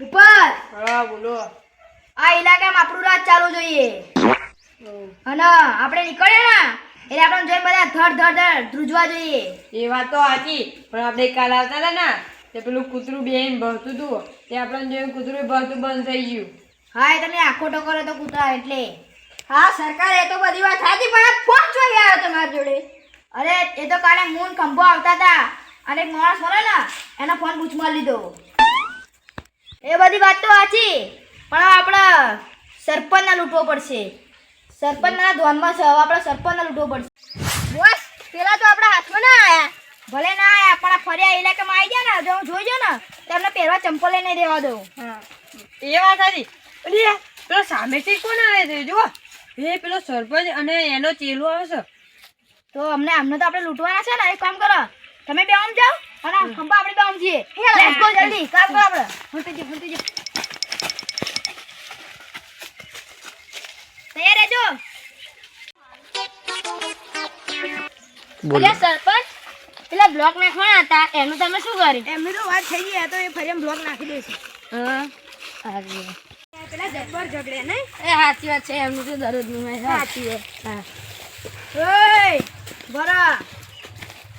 ઉપર. હા બોલો. આ ઇલાકામાં આપણું રાજ ચાલુ જોઈએ. અને આપણે નીકળ્યા ને એટલે આપણે જોઈએ બધા ધડ ધડ ધડ ધ્રુજવા જોઈએ. એ વાત તો સાચી પણ આપણે કાલ આવતા હતા ને તે પેલું કૂતરું બેન ભરતું હતું તે આપણે જોઈએ કૂતરું ભરતું બંધ થઈ ગયું. હા એ તમે આખો ટકોરો તો કૂતરા એટલે. હા સરકાર એ તો બધી વાત સાચી પણ ફોન જોઈ આવ્યો તમારી જોડે? અરે એ તો કાલે મૂન ખંભો આવતા હતા અને એક માણસ મળે ને એનો ફોન પૂછમાં લીધો. એ બધી વાત તો સાચી. પણ આપણે સરપંચને લૂંટવો પડશે. સરપંચના ધ્યાનમાં છે. હવે આપણે સરપંચને લૂંટવો પડશે. બોસ પેલા તો આપણા હાથમાં ના આયા. ભલે ના આયા પણ આ ફર્યા ઇલાકામાં આવી ગયા ને? જો હું જોઈ ને તો એમને પહેરવા ચંપલ લઈને દેવા દઉં. એ વાત હતી અરે પેલો સામેથી કોણ આવે છે? જુઓ. એ પેલો સરપંચ અને એનો ચેલો આવે છે. તો અમને અમને તો આપણે લૂંટવાના છે ને. એક કામ કરો. તમે બે આમ જાઓ. અને ખંભા આપણે બે આમ જઈએ લેટ્સ ગો જલ્દી કામ કરો આપણે. ફૂટી જો ફૂટી જો તૈયાર રહેજો. અરે સરપંચ પેલા બ્લોક નાખવાના હતા. એનું તમે શું કર્યું? એમની તો વાત થઈ ગઈ તો એ ફરી એમ બ્લોક નાખી દેશે. હા. પેલા જબ્બર ઝઘડે ને એ સાચી વાત છે એમનું તો દરરોજનું સાચી વાત. હા. ઓય!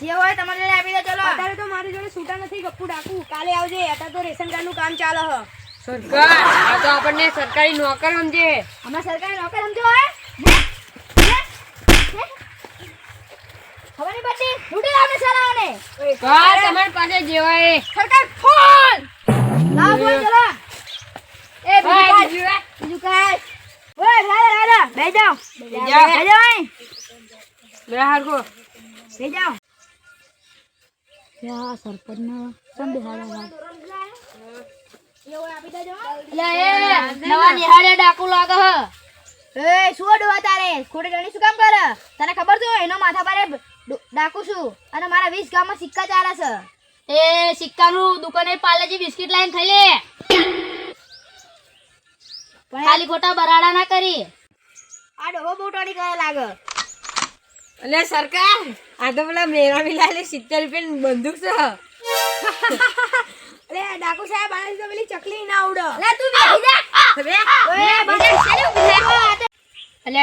જે હોય તમારે જોડે આપી દે ચલો. અત્યારે તો મારી જોડે છૂટા નથી ગપ્પુ ડાકુ. કાલે આવજે અત્યારે તો રેશન કાર્ડનું કામ ચાલે હ. સરકાર આ તો આપણને સરકારી નોકર સમજે. અમે સરકારી નોકર સમજો હે? હે? હે? ખબર નહીં પડતી? લૂંટી લાવને ચલાવને કા તમારી પાસે જેવા એ. સરકાર ફોન! લાવ બોલ ચલો. એ બીજું કાય? બીજું કાંઈ? ઓય રાધા રાધા બેસી જાઓ. બેસી જાઓ. બેસી યા સરપંચના લાગે હ. એ શું ડોવા તારે? ખોટી ગણી શું કામ કરે? તને ખબર છે એનો માથા પર ડાકુ છું અને મારા વીસ ગામમાં સિક્કા ચાલે છે. એ સિક્કાનું દુકાને પાલેજી બિસ્કિટ લાઈન ખાઈ લે. ખાલી ખોટા બરાડા ના કરી. આ ડોબો બોટોડી ટોડી કરે લાગે. એટલે સરકાર આ તો પેલા મેરા મિલાલે સિત્તેર રૂપિયા બંદૂક છે. અરે ડાકુ સાહેબ આને તો પેલી ચકલી ના ઉડો. લે તું બેસી જા.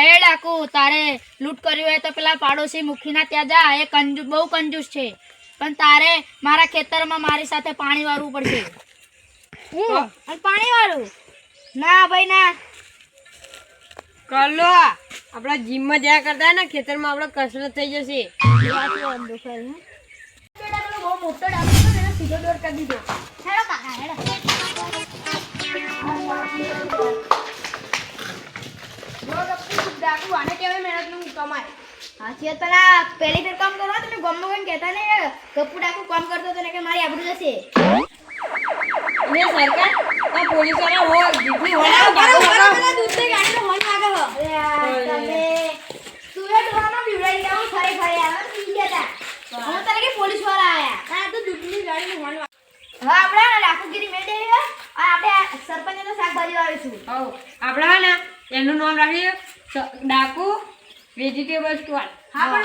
એ ડાકુ તારે લૂંટ કર્યું હોય તો પેલા પાડોશી મુખીના ત્યાં જા એ કંજુ બહુ કંજૂસ છે. પણ તારે મારા ખેતરમાં મારી સાથે પાણી વાળવું પડશે. હું? પાણી વાળું? ના ભાઈ ના. કરલો આપણા જીમમાં જ્યાં કરતા ને ખેતરમાં આપણે કસરત થઈ જશે. બહુ મોટો ડાકુ હતો એને સીધો દોર કરી દીધો હેડો કાકા હેડો આને કેવાય મહેનતનું કમાય વાત પેલા પહેલી ફેર કામ કરવા તમે ગમો ગમ કહેતા ને ગપ્પુ ડાકુ કામ કરતો ને કે મારી આબરૂ જશે. ને સરકાર પોલીસવાળા હોય જીતની હોય ભાગો ભાગો દૂધની ગાડીનો હોર્ન વાગે હો તમે સુરત વાળામાં બીવડાઈ ગયા હું ખરે ખરે આવે પી ગયા તા હું તને કે પોલીસવાળા આયા હા તો દૂધની ગાડીનો હોર્ન વાગે હા આપણે રાખુગીરી મેળ આપણે આ તો શાકભાજી વાવીશું હવ. આપણે હે ને એનું નામ રાખીએ. ડાકુ વેજીટેબલ સ્ટોર હા પણ